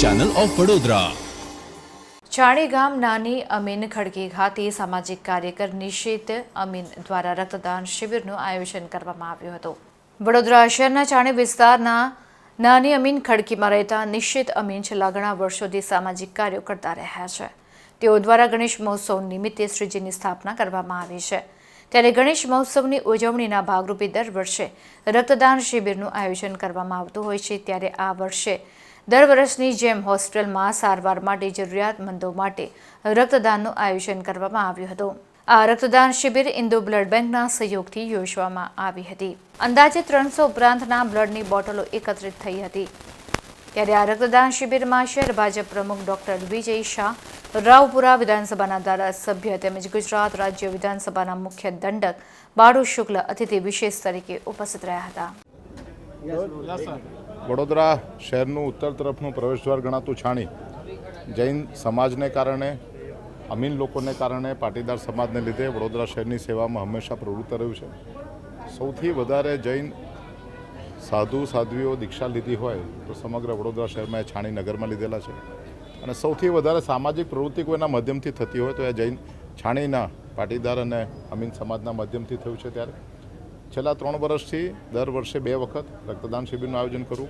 Channel of Vadodara Chhani ગામ નાની અમીન ખડકી ખાતે સામાજિક કાર્યકર નિશિત અમીન દ્વારા રક્તદાન શિબિરનું આયોજન કરવામાં આવ્યું હતું. વડોદરા શહેરના ચાણી વિસ્તારના નાની અમીન ખડકીમાં રહેતા નિશ્ચિત અમીન છેલ્લા ઘણા વર્ષોથી સામાજિક કાર્યો કરતા રહ્યા છે. તેઓ દ્વારા ગણેશ મહોત્સવ નિમિત્તે શ્રીજીની સ્થાપના કરવામાં આવી છે. ત્યારે ગણેશ મહોત્સવની ઉજવણીના ભાગરૂપે દર વર્ષે રક્તદાન શિબિરનું આયોજન કરવામાં આવતું હોય છે ત્યારે આ વર્ષે દર વર્ષની જેમ હોસ્પિટલમાં સારવાર માટે જરૂરિયાતમંદો માટે રક્તદાનનું આયોજન કરવામાં આવ્યું હતું. આ રક્તદાન શિબિર ઇન્દુ બ્લડ બેંકના સહયોગથી યોજવામાં આવી હતી. અંદાજે ત્રણસો ઉપરાંતના બ્લડની બોટલો એકત્રિત થઈ હતી. ત્યારે આ રક્તદાન શિબિરમાં શહેર ભાજપ પ્રમુખ ડોક્ટર વિજય શાહ, રાવપુરા વિધાનસભાના ધારાસભ્ય તેમજ ગુજરાત રાજ્ય વિધાનસભાના મુખ્ય દંડક બાળુ શુક્લ અતિથિ વિશેષ તરીકે ઉપસ્થિત રહ્યા હતા. વડોદરા શહેરનું ઉત્તર તરફનું પ્રવેશદ્વાર ગણાતું છાણી જૈન સમાજને કારણે, અમીન લોકોને કારણે, પાટીદાર સમાજને લીધે વડોદરા શહેરની સેવામાં હંમેશા પ્રવૃત્ત રહ્યું છે. સૌથી વધારે જૈન સાધુ સાધ્વીઓ દીક્ષા લીધી હોય તો સમગ્ર વડોદરા શહેરમાં એ છાણી નગરમાં લીધેલા છે. અને સૌથી વધારે સામાજિક પ્રવૃત્તિ કોઈના માધ્યમથી થતી હોય તો એ જૈન છાણીના પાટીદાર અને અમીન સમાજના માધ્યમથી થયું છે ત્યારે. છેલ્લા ત્રણ વર્ષથી દર વર્ષે બે વખત રક્તદાન શિબિરનું આયોજન કરું.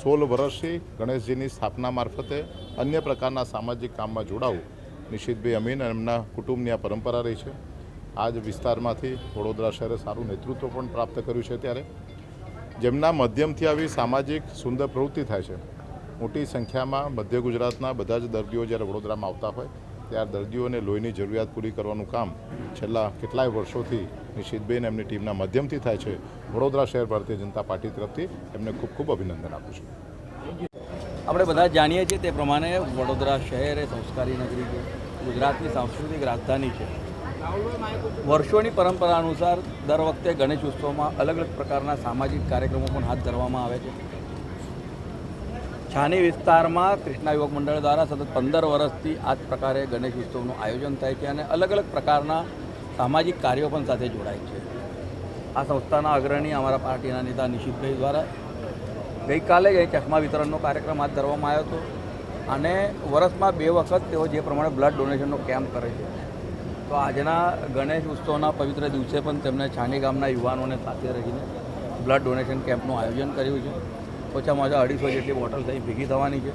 સોળ વર્ષથી ગણેશજીની સ્થાપના મારફતે અન્ય પ્રકારના સામાજિક કામમાં જોડાવું નિશિતભાઈ અમીન અને એમના કુટુંબની આ પરંપરા રહી છે. આ જ વિસ્તારમાંથી વડોદરા શહેરે સારું નેતૃત્વ પણ પ્રાપ્ત કર્યું છે ત્યારે. જેમના માધ્યમથી આવી સામાજિક સુંદર પ્રવૃત્તિ થાય છે. મોટી સંખ્યામાં મધ્ય ગુજરાતના બધા જ દર્દીઓ જ્યારે વડોદરામાં આવતા હોય, ત્યારે દર્દીઓને લોહીની જરૂરિયાત પૂરી કરવાનું કામ છેલ્લા કેટલાય વર્ષોથી નિશિતબેન એમની ટીમના માધ્યમથી થાય છે. વડોદરા શહેર ભારતીય જનતા પાર્ટી તરફથી એમને ખૂબ ખૂબ અભિનંદન આપું છું. આપણે બધા જાણીએ છીએ તે પ્રમાણે વડોદરા શહેર એ સંસ્કારી નગરી છે. ગુજરાતની સાંસ્કૃતિક રાજધાની છે. વર્ષોની પરંપરા અનુસાર દર વખતે ગણેશ ઉત્સવમાં અલગ અલગ પ્રકારના સામાજિક કાર્યક્રમો પણ હાથ ધરવામાં આવે છે. છાની વિસ્તારમાં કૃષ્ણા યુવક મંડળ દ્વારા સતત પંદર વર્ષથી આ જ પ્રકારે ગણેશ ઉત્સવનું આયોજન થાય છે અને અલગ અલગ પ્રકારના સામાજિક કાર્યો પણ સાથે જોડાય છે. આ સંસ્થાના અગ્રણી અમારા પાર્ટીના નેતા નિશિતભાઈ દ્વારા ગઈકાલે જ ચશ્મા વિતરણનો કાર્યક્રમ હાથ ધરવામાં આવ્યો હતો અને વર્ષમાં બે વખત તેઓ જે પ્રમાણે બ્લડ ડોનેશનનો કેમ્પ કરે છે. તો આજના ગણેશ ઉત્સવના પવિત્ર દિવસે પણ તેમણે છાણી ગામના યુવાનોને સાથે રહીને બ્લડ ડોનેશન કેમ્પનું આયોજન કર્યું છે. ઓછામાં ઓછા અઢીસો જેટલી બોટલ અહીં ભેગી થવાની છે.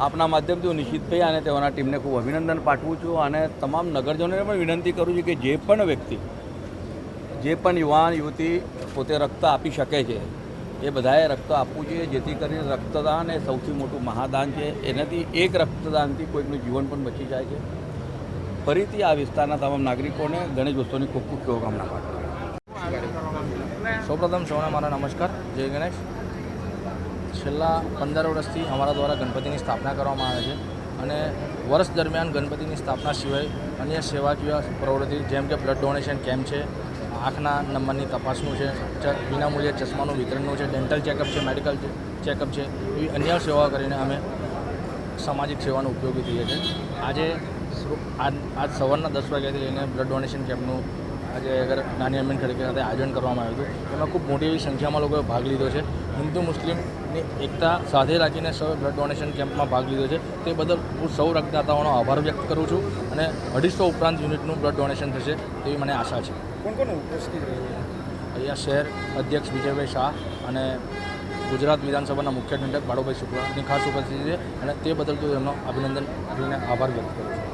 આપના માધ્યમથી હું નિશ્ચિતભાઈ અને તેઓના ટીમને ખૂબ અભિનંદન પાઠવું છું અને તમામ નગરજનોને પણ વિનંતી કરું છું કે જે પણ વ્યક્તિ, જે પણ યુવાન, યુવતી પોતે રક્ત આપી શકે છે, એ બધાએ રક્ત આપવું જોઈએ. જેથી કરીને રક્તદાન એ સૌથી મોટું મહાદાન છે. એનાથી એક રક્તદાનથી કોઈકનું જીવન પણ બચી જાય છે. ફરીથી આ વિસ્તારના તમામ નાગરિકોને ગણેશ ઉત્સવની ખૂબ ખૂબ શુભકામના પાઠવું સૌપ્રથમ સૌને મારા નમસ્કાર. જય ગણેશ. છેલ્લા પંદર વર્ષથી અમારા દ્વારા ગણપતિની સ્થાપના કરવામાં આવે છે અને વર્ષ દરમિયાન ગણપતિની સ્થાપના સિવાય અન્ય સેવાકીય પ્રવૃત્તિ, જેમ કે બ્લડ ડોનેશન કેમ્પ છે, આંખના નંબરની તપાસનું છે વિનામૂલ્યે ચશ્માનું વિતરણનું છે ડેન્ટલ ચેકઅપ છે મેડિકલ ચેકઅપ છે, એવી અન્ય સેવાઓ કરીને અમે સામાજિક સેવાનો ઉપયોગી થઈએ છીએ. આજે આજ આજ સવારના દસ વાગ્યાથી લઈને બ્લડ ડોનેશન કેમ્પનું આજે અગર નાની અમીન ખડકે ખાતે આયોજન કરવામાં આવ્યું હતું એમાં ખૂબ મોટી એવી સંખ્યામાં લોકોએ ભાગ લીધો છે. હિન્દુ મુસ્લિમની એકતા સાથે રાખીને સૌ બ્લડ ડોનેશન કેમ્પમાં ભાગ લીધો છે. તે બદલ હું સૌ રક્તદાતાઓનો આભાર વ્યક્ત કરું છું અને અઢીસો ઉપરાંત યુનિટનું બ્લડ ડોનેશન થશે તેવી મને આશા છે. કોણ કોણ ઉપસ્થિત અહીંયા શહેર અધ્યક્ષ વિજયભાઈ શાહ અને ગુજરાત વિધાનસભાના મુખ્ય દંડક બાળુભાઈ શુક્લાની ખાસ ઉપસ્થિતિ છે અને તે બદલ તો એમનો અભિનંદન આપીને આભાર વ્યક્ત કરું છું.